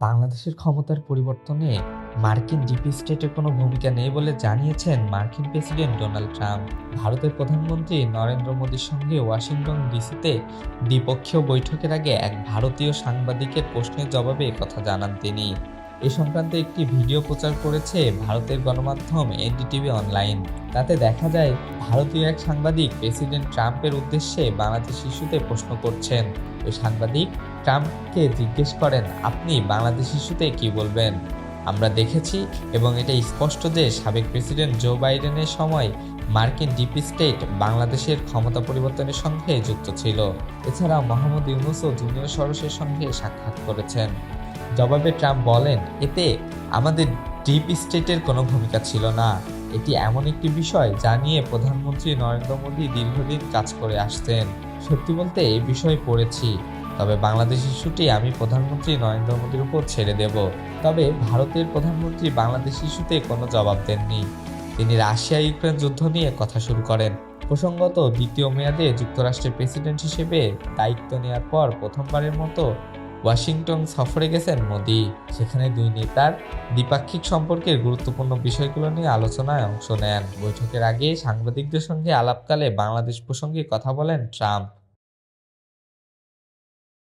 বাংলাদেশের ক্ষমতার পরিবর্তনে মার্কিন ডিপি স্টেটের কোনো ভূমিকা নেই বলে জানিয়েছেন মার্কিন প্রেসিডেন্ট ডোনাল্ড ট্রাম্প। ভারতের প্রধানমন্ত্রী নরেন্দ্র মোদীর সঙ্গে ওয়াশিংটন ডিসিতে দ্বিপক্ষীয় বৈঠকের আগে এক ভারতীয় সাংবাদিকের প্রশ্নের জবাবে কথা জানান তিনি। এ সংক্রান্ত একটি ভিডিও প্রচার করেছে ভারতের গণমাধ্যম এনডিটিভি অনলাইন। তাতে দেখা যায়, ভারতীয় এক সাংবাদিক প্রেসিডেন্ট ট্রাম্পের উদ্দেশ্যে বাংলাদেশ ইস্যুতে প্রশ্ন করছেন। ওই সাংবাদিক ট্রাম্পকে জিজ্ঞেস করেন, আপনি বাংলাদেশ ইস্যুতে কি বলবেন? আমরা দেখেছি এবং এটা স্পষ্ট যে সাবেক প্রেসিডেন্ট জো বাইডেনের সময় মার্কিন ডিপি স্টেট বাংলাদেশের ক্ষমতা পরিবর্তনের সঙ্গে যুক্ত ছিল। এছাড়া মোহাম্মদ ইউনুসও জুনিয়র সরসের সঙ্গে সাক্ষাৎ করেছেন। জবাবে ট্রাম্প বলেন, এতে আমাদের ডিপ স্টেটের কোনো ভূমিকা ছিল না। এটি এমন একটি বিষয় যা নিয়ে প্রধানমন্ত্রী নরেন্দ্র মোদী দীর্ঘদিন কাজ করে আসছেন। সত্যি বলতে এই বিষয়ে পড়েছি। তবে বাংলাদেশ ইস্যুটি আমি প্রধানমন্ত্রী নরেন্দ্র মোদীর উপর ছেড়ে দেব। তবে ভারতের প্রধানমন্ত্রী বাংলাদেশ ইস্যুতে কোনো জবাব দেননি। তিনি রাশিয়া ইউক্রেন যুদ্ধ নিয়ে কথা শুরু করেন। প্রসঙ্গত দ্বিতীয় মেয়াদে যুক্তরাষ্ট্রের প্রেসিডেন্ট হিসেবে দায়িত্ব নেওয়ার পর প্রথমবারের মতো ওয়াশিংটন সফরে গেছেন মোদি, সেখানে দুই নেতার দ্বিপাক্ষিক সম্পর্কের গুরুত্বপূর্ণ বিষয়গুলো নিয়ে আলোচনায় অংশ নেন। বৈঠকের আগে সাংবাদিকদের সঙ্গে আলাপকালে বাংলাদেশ প্রসঙ্গে কথা বলেন ট্রাম্প।